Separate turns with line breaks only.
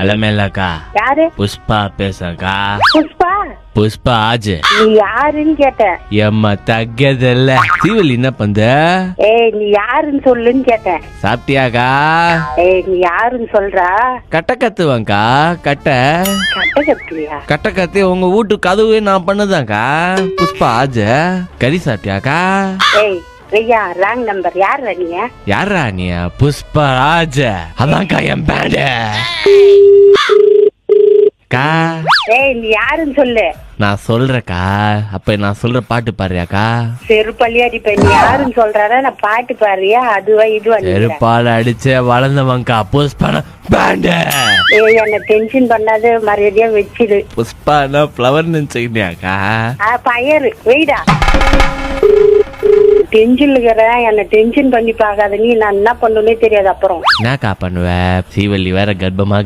அலமேலாக்கா
யாரு?
புஷ்பா பேசக்கா
புஷ்பா?
புஷ்பா ஆஜு.
நீ யாருன்னு கேட்டேன்
எம்மா தగ్గதில்ல சீவல் என்ன பண்ற?
ஏய் நீ யாருன்னு சொல்லுன்னு கேட்டேன்
சாப்பிட்டியாக்கா?
ஏய் நீ யாருன்னு சொல்றா?
கட்ட கத்துவாங்க்கா கட்ட.
கட்ட கத்துவியா?
கட்ட கத்தி உங்க வீட்டு கதவு நான் பண்ணதாங்க்கா புஷ்பா ஆஜு. கறி சாப்பிட்டியாக்கா?
ஏய் ஐயா ராங் நம்பர் யார் நீ
யாரா நீ? புஷ்பா ராஜ. அதான்க்கா என் பேண்டு கா
ஏய் நீ யாருன்னு சொல்லு.
நான் சொல்றேக்கா அப்ப நான் சொல்ற பாட்டு பாடுறியாக்கா?
செருப்பள்ளி அடிப்பேன் நீ யாருன்னு சொல்றாரா? நான் பாட்டு பாடுறியா? அதுவா இதுவா
செருப்பால அடிச்ச வளர்ந்தவங்க்கா புஷ்பான பேண்டு.
ஏய் என்ன டென்ஷன் பண்ணாத மரியாதையா வச்சிடு
புஷ்பானா ஃப்ளவர் நினைச்சுக்கிட்டியாக்கா?
ஆ பயரு வெயிடா. டென்ஷன் இருக்கிறேன் என்ன டென்ஷன் பண்ணி பார்க்காத நீ நான் என்ன பண்ணுனே தெரியாது அப்புறம்.
என்னக்கா பண்ணுவ சீவல்லி வேற கர்ப்பமாக